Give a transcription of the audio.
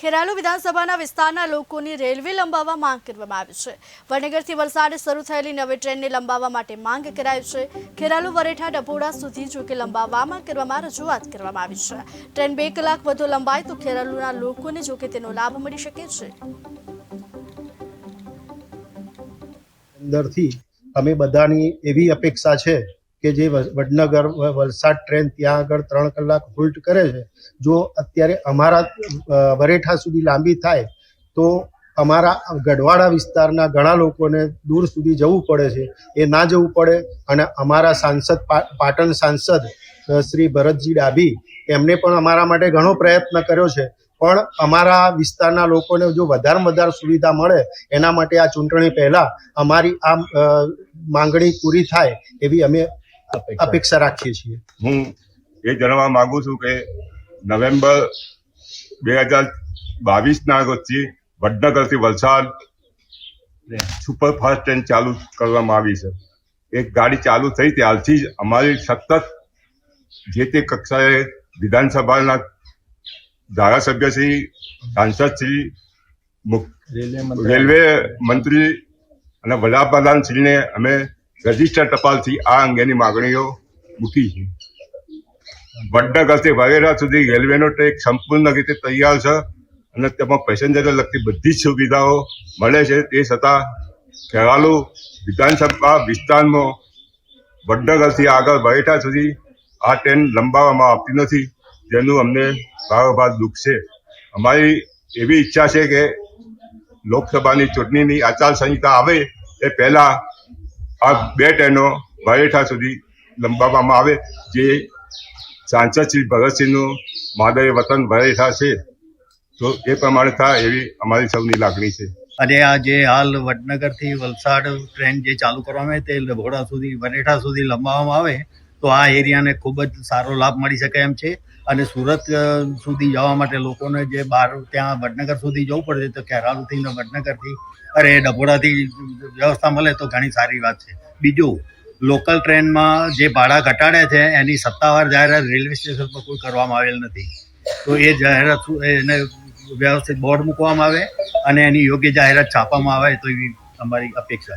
ખેરાલુ વિધાનસભાના વિસ્તારના લોકોની રેલવે લંબાવવા માંગ કરવામાં આવી છે. વડનગરથી વલસાડ શરૂ થયેલી નવી ટ્રેનને લંબાવવા માટે માંગ કરાઈ છે. ખેરાલુ વરેઠા ડભોડા સુધી જોકે લંબાવવામાં કરવામાં રજૂઆત કરવામાં આવી છે. ટ્રેન બે કલાક વધુ લંબાય તો ખેરાલુના લોકોને જોકે તેનો લાભ મળી શકે છે. અંદરથી અમે બધાની એવી અપેક્ષા છે કે જે વડનગર વલસાડ ટ્રેન ત્યાં આગળ ત્રણ કલાક હોલ્ટ કરે છે. જો અત્યારે અમારા વરેઠા સુધી લાંબી થાય, તો અમારા ગઢવાડા વિસ્તારના ઘણા લોકોને દૂર સુધી જવું પડે છે. એ ના જવું પડે અને અમારા સાંસદ પાટણ સાંસદ શ્રી ભરતજી ડાભી, એમને પણ અમારા માટે ઘણો પ્રયત્ન કર્યો છે. પણ અમારા વિસ્તારના લોકોને જો વધારે વધારે સુવિધા મળે, એના માટે આ ચૂંટણી પહેલા અમારી આ માંગણી પૂરી થાય એવી અમે અપેક્ષા. રાખીએ છીએ. હું એ જણાવવા માંગુ છું કે નવેમ્બર બે હજાર બાવીસના રોજથી વડનગરથી વલસાડ સુપરફાસ્ટ ટ્રેન ચાલુ કરવામાં આવી છે. એક ગાડી ચાલુ થઈ ત્યારથી જ અમારી સતત જે તે કક્ષાએ વિધાનસભાના ધારાસભ્યશ્રી સાંસદશ્રી રેલવે મંત્રી. અને વડાપ્રધાનશ્રીને અમે રજિસ્ટર ટપાલથી આ અંગેની માગણીઓ મૂકી છે. વડનગરથી વાવેરા સુધી રેલવેનો ટ્રેક સંપૂર્ણ રીતે તૈયાર છે અને તેમાં પેસેન્જરને લગતી બધી જ સુવિધાઓ મળે છે. તે છતાં ખેરાલુ વિધાનસભા વિસ્તારમાં વડનગરથી આગળ વરેઠા સુધી આ ટ્રેન લંબાવવામાં આવતી નથી. જેનું અમને ભારોભાર દુઃખ છે. અમારી એવી ઈચ્છા છે કે લોકસભાની ચૂંટણીની આચારસંહિતા આવે એ પહેલા આ બે ટ્રેનો ભરેઠા સુધી લંબાવવામાં આવે, જે સાંસદ શ્રી ભગતસિંહનું માદરે વતન ભરેઠા છે, તો એ પ્રમાણે થાય એવી અમારી સૌની લાગણી છે. અને આ જે હાલ વડનગરથી વલસાડ ટ્રેન જે ચાલુ કરવામાં આવે, તે લભોડા સુધી વરેઠા સુધી લંબાવવામાં આવે તો આ એરિયાને ખૂબ જ સારો લાભ મળી શકે એમ છે. અને સુરત સુધી જવા માટે લોકોને જે બહાર, ત્યાં વડનગર સુધી જવું પડે તો ખેરાલુથી ને વડનગરથી અરે ડભોડાથી વ્યવસ્થા મળે તો ઘણી સારી વાત છે. બીજું, લોકલ ટ્રેનમાં જે ભાડા ઘટાડે છે, એની સત્તાવાર જાહેરાત રેલવે સ્ટેશન પર કોઈ કરવામાં આવેલ નથી. તો એ જાહેરાત એને વ્યવસ્થિત બોર્ડ મૂકવામાં આવે અને એની યોગ્ય જાહેરાત છાપવામાં આવે તો એવી અમારી અપેક્ષા છે.